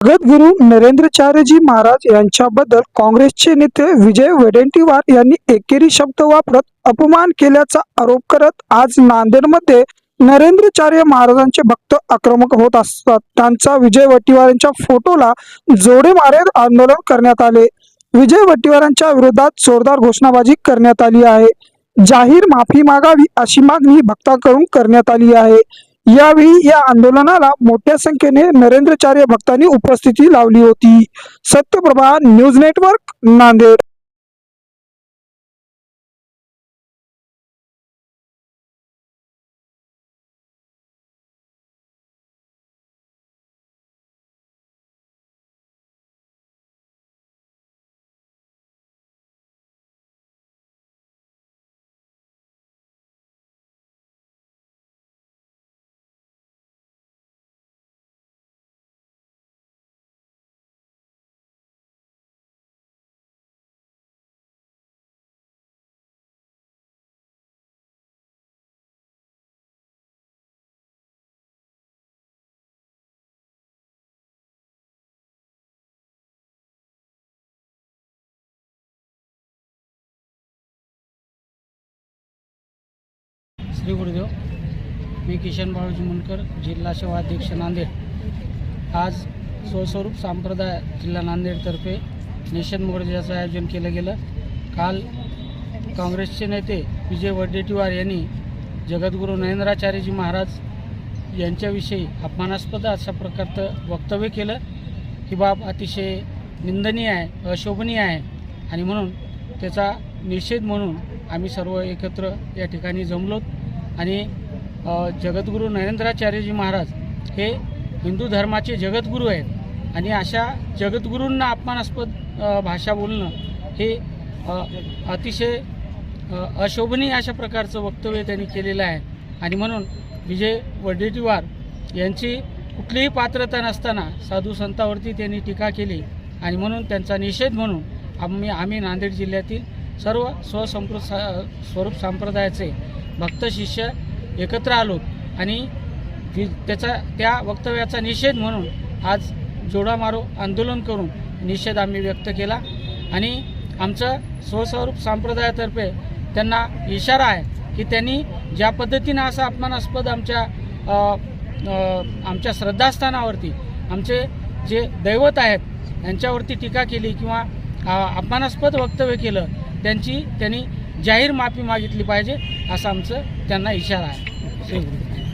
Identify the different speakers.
Speaker 1: जगद्गुरु नरेंद्रचार्यजी महाराज यांच्याबद्दल काँग्रेसचे नेते विजय वडेंटीवार यांनी एकेरी शब्द वापरत अपमान केल्याचा आरोप करत आज नांदेडमध्ये नरेंद्रचार्य महाराजांचे भक्त आक्रमक होत असतात. त्यांचा विजय वट्टीवार यांच्या फोटोला जोडे मारेत आंदोलन करण्यात आले. विजय वट्टीवारांच्या विरोधात जोरदार घोषणाबाजी करण्यात आली आहे. जाहीर माफी मागावी अशी मागणी भक्तांकडून करण्यात आली आहे. यावेळी या आंदोलनाला मोठ्या संख्येने नरेंद्रचार्य भक्तांनी उपस्थिती लावली होती. Satyaprabha news network Nanded.
Speaker 2: Shri Gurudev मी किशन बाळूजी मुनकर जिल्हा सेवा अध्यक्ष नांदेड. आज स्वस्वरूप संप्रदाय जिल्हा नांदेडतर्फे नेशन मोर्चाचं आयोजन केलं गेलं. काल काँग्रेसचे नेते विजय वडेट्टीवार यांनी जगद्गुरू नरेंद्राचार्यजी महाराज यांच्याविषयी अपमानास्पद अशा प्रकारचं वक्तव्य केलं. ही बाब अतिशय निंदनीय आहे अशोभनीय आहे आणि म्हणून त्याचा निषेध म्हणून आम्ही सर्व एकत्र या ठिकाणी जमलोत. आणि जगद्गुरू नरेंद्राचार्यजी महाराज हे हिंदू धर्माचे जगद्गुरू आहेत. आणि अशा जगद्गुरूंना अपमानास्पद भाषा बोलणं हे अतिशय अशोभनीय अशा प्रकारचं वक्तव्य त्यांनी केलेलं आहे. आणि म्हणून विजय वडेट्टीवार यांची कुठलीही पात्रता नसताना साधू संतावरती त्यांनी टीका केली. आणि म्हणून त्यांचा निषेध म्हणून आम्ही आम्ही नांदेड जिल्ह्यातील सर्व स्वसंप्र स्वरूप संप्रदायाचे भक्त शिष्य एकत्र आलो आणि त्याचा त्या वक्तव्याचा निषेध म्हणून आज जोडा मारो आंदोलन करून निषेध आम्ही व्यक्त केला. आणि आमचं स्वस्वरूप संप्रदायातर्फे त्यांना इशारा आहे की त्यांनी ज्या पद्धतीनं असा अपमानास्पद आमच्या आमच्या श्रद्धास्थानावरती आमचे जे दैवत आहेत यांच्यावरती टीका केली किंवा अपमानास्पद वक्तव्य केलं त्यांची त्यांनी जाहीर माफी मागितली पाहिजे. असा आमचं त्यांना इशारा आहे.